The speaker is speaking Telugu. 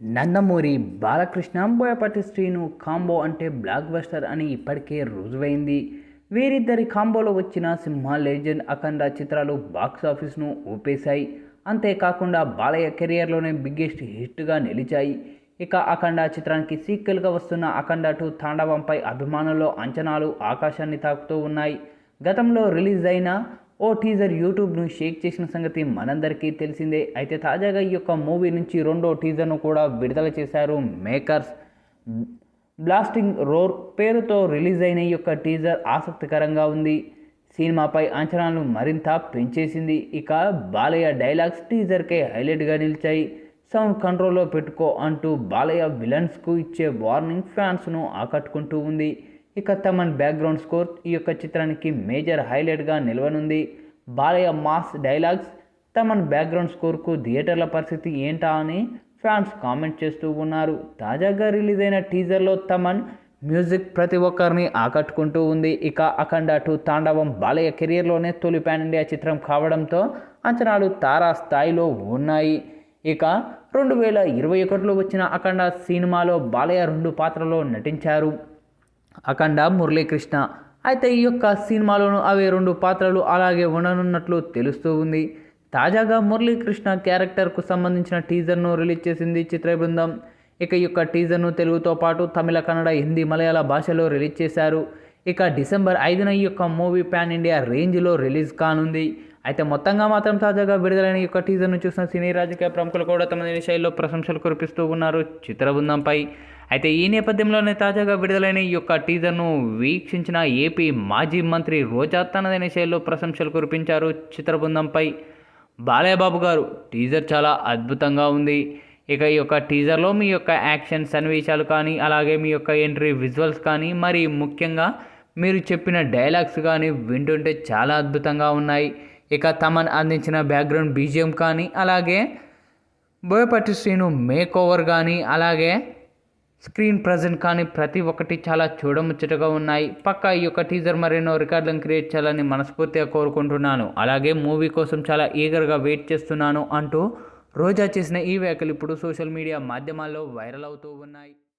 నందమూరి బాలకృష్ణ బోయపాటి శ్రీను కాంబో అంటే బ్లాక్ బస్టర్ అని ఇప్పటికే రుజువైంది. వీరిద్దరి కాంబోలో వచ్చిన సింహ లెజెండ్ అఖండ చిత్రాలు బాక్స్ ఆఫీస్ను ఊపేశాయి. అంతేకాకుండా బాలయ్య కెరియర్లోనే బిగ్గెస్ట్ హిట్గా నిలిచాయి. ఇక అఖండ చిత్రానికి సీక్వెల్గా వస్తున్న అఖండ టూ తాండవంపై అభిమానుల్లో అంచనాలు ఆకాశాన్ని తాకుతూ ఉన్నాయి. గతంలో రిలీజ్ అయిన ఓ టీజర్ యూట్యూబ్ను షేక్ చేసిన సంగతి మనందరికీ తెలిసిందే. అయితే తాజాగా ఈ యొక్క మూవీ నుంచి రెండో టీజర్ను కూడా విడుదల చేశారు మేకర్స్. బ్లాస్టింగ్ రోర్ పేరుతో రిలీజ్ అయిన ఈ యొక్క టీజర్ ఆసక్తికరంగా ఉంది. సినిమాపై అంచనాలను మరింత పెంచేసింది. ఇక బాలయ్య డైలాగ్స్ టీజర్కే హైలైట్గా నిలిచాయి. సౌండ్ కంట్రోల్లో పెట్టుకో అంటూ బాలయ్య విలన్స్కు ఇచ్చే వార్నింగ్ ఫ్యాన్స్ను ఆకట్టుకుంటూ ఉంది. ఇక తమన్ బ్యాక్గ్రౌండ్ స్కోర్ ఈ యొక్క చిత్రానికి మేజర్ హైలైట్గా నిలవనుంది. Balayya mass dialogues Thaman background స్కోర్కు థియేటర్ల పరిస్థితి ఏంటా అని ఫ్యాన్స్ కామెంట్ చేస్తూ ఉన్నారు. తాజాగా రిలీజ్ అయిన టీజర్లో తమన్ మ్యూజిక్ ప్రతి ఒక్కరిని ఆకట్టుకుంటూ ఉంది. ఇక అఖండ టూ తాండవం బాలయ్య కెరియర్లోనే తొలి పాన్ ఇండియా చిత్రం కావడంతో అంచనాలు తారా స్థాయిలో ఉన్నాయి. ఇక రెండు వేల ఇరవై ఒకటిలో వచ్చిన అఖండ సినిమాలో బాలయ్య రెండు పాత్రలో నటించారు. అఖండ మురళీకృష్ణ. అయితే ఈ యొక్క సినిమాలోనూ అవి రెండు పాత్రలు అలాగే ఉండనున్నట్లు తెలుస్తూ ఉంది. తాజాగా మురళీకృష్ణ క్యారెక్టర్కు సంబంధించిన టీజర్ను రిలీజ్ చేసింది చిత్ర బృందం. ఇక ఈ యొక్క టీజర్ను తెలుగుతో పాటు తమిళ కన్నడ హిందీ మలయాళ భాషలో రిలీజ్ చేశారు. ఇక డిసెంబర్ ఐదున ఈ యొక్క మూవీ ప్యాన్ ఇండియా రేంజ్లో రిలీజ్ కానుంది. అయితే మొత్తంగా మాత్రం తాజాగా విడుదలైన యొక్క టీజర్ను చూసిన సినీ రాజకీయ ప్రముఖులు కూడా తమ శైలిలో ప్రశంసలు కురిపిస్తూ ఉన్నారు. చిత్రబృందంపై అయితే ఈ నేపథ్యంలోనే తాజాగా విడుదలైన ఈ యొక్క టీజర్ను వీక్షించిన ఏపీ మాజీ మంత్రి రోజా తనదైన శైలిలో ప్రశంసలు కురిపించారు చిత్రబృందంపై. బాలయ్యబాబు గారు టీజర్ చాలా అద్భుతంగా ఉంది. ఇక ఈ యొక్క టీజర్లో మీ యొక్క యాక్షన్ సన్నివేశాలు కానీ అలాగే మీ యొక్క ఎంట్రీ విజువల్స్ కానీ మరి ముఖ్యంగా మీరు చెప్పిన డైలాగ్స్ కానీ వింటుంటే చాలా అద్భుతంగా ఉన్నాయి. ఇక తమన్ అందించిన బ్యాక్గ్రౌండ్ బీజిఎం కానీ అలాగే బోయపట్టి శ్రీను మేక్ ఓవర్ కానీ అలాగే స్క్రీన్ ప్రజెంట్ కానీ ప్రతి ఒక్కటి చాలా చూడముచ్చటగా ఉన్నాయి. పక్కా ఈ యొక్క టీజర్ మరెన్నో రికార్డులను క్రియేట్ చేయాలని మనస్ఫూర్తిగా కోరుకుంటున్నాను. అలాగే మూవీ కోసం చాలా ఈగర్గా వెయిట్ చేస్తున్నాను అంటూ రోజా చేసిన ఈ వ్యాఖ్యలు ఇప్పుడు సోషల్ మీడియా మాధ్యమాల్లో వైరల్ అవుతూ ఉన్నాయి.